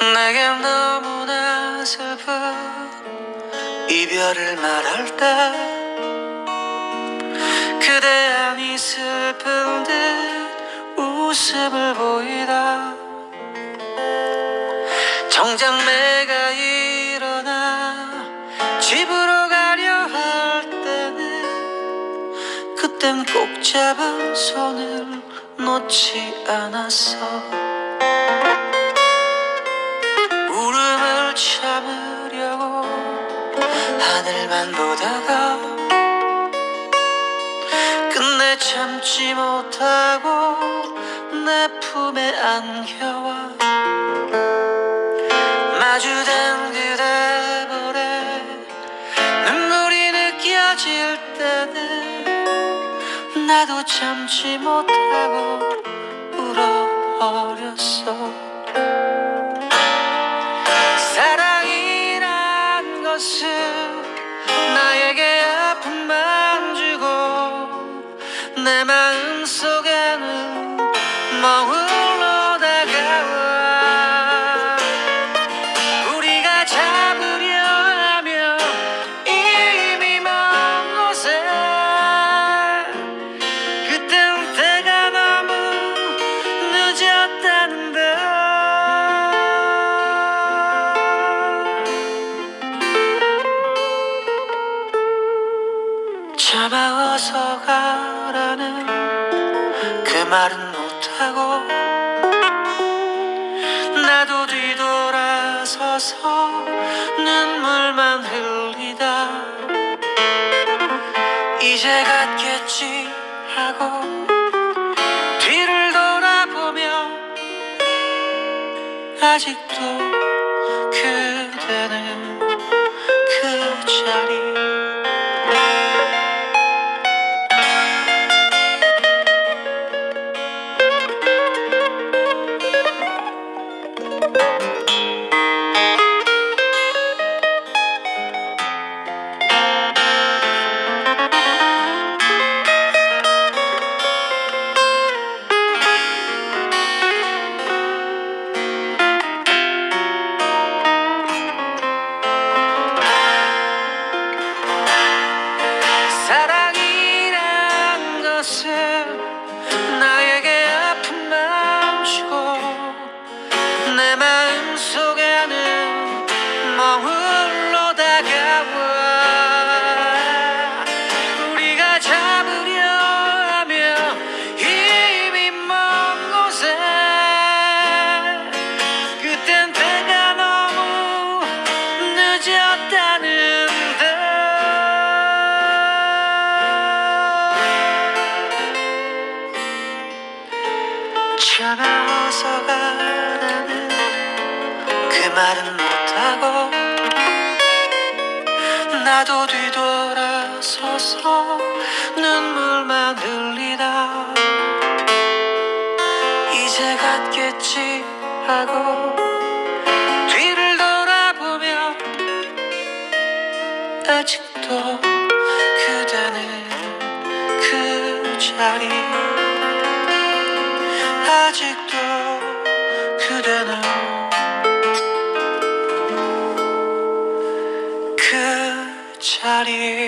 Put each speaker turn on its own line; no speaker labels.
내겐 너무나 슬픈 이별을 말할 때 그대 안이 슬픈 듯 웃음을 보이다. 정작 내가 일어나 집으로 가려 할 때는 그땐 꼭 잡은 손을 놓지 않았어. 하늘만 보다가 끝내 참지 못하고 내 품에 안겨와 마주된 그대 볼에 눈물이 느껴질 때는 나도 참지 못하고 울어버렸어 내 마음 속에는 머물러 다가와. 우리가 잡으려 하면 이미 먼 곳에. 그땐 때가 너무 늦었다는데. 가라는 그 말은 못하고 나도 뒤돌아서서 눈물만 흘리다. 이제 갔겠지 하고 뒤를 돌아보며 아직도 그대는 그 자리 말은 못하고 나도 뒤돌아서서 눈물만 흘리다. 이제 갔겠지 하고 뒤를 돌아보며 아직도 그대는 그 자리. 아직도 그 자리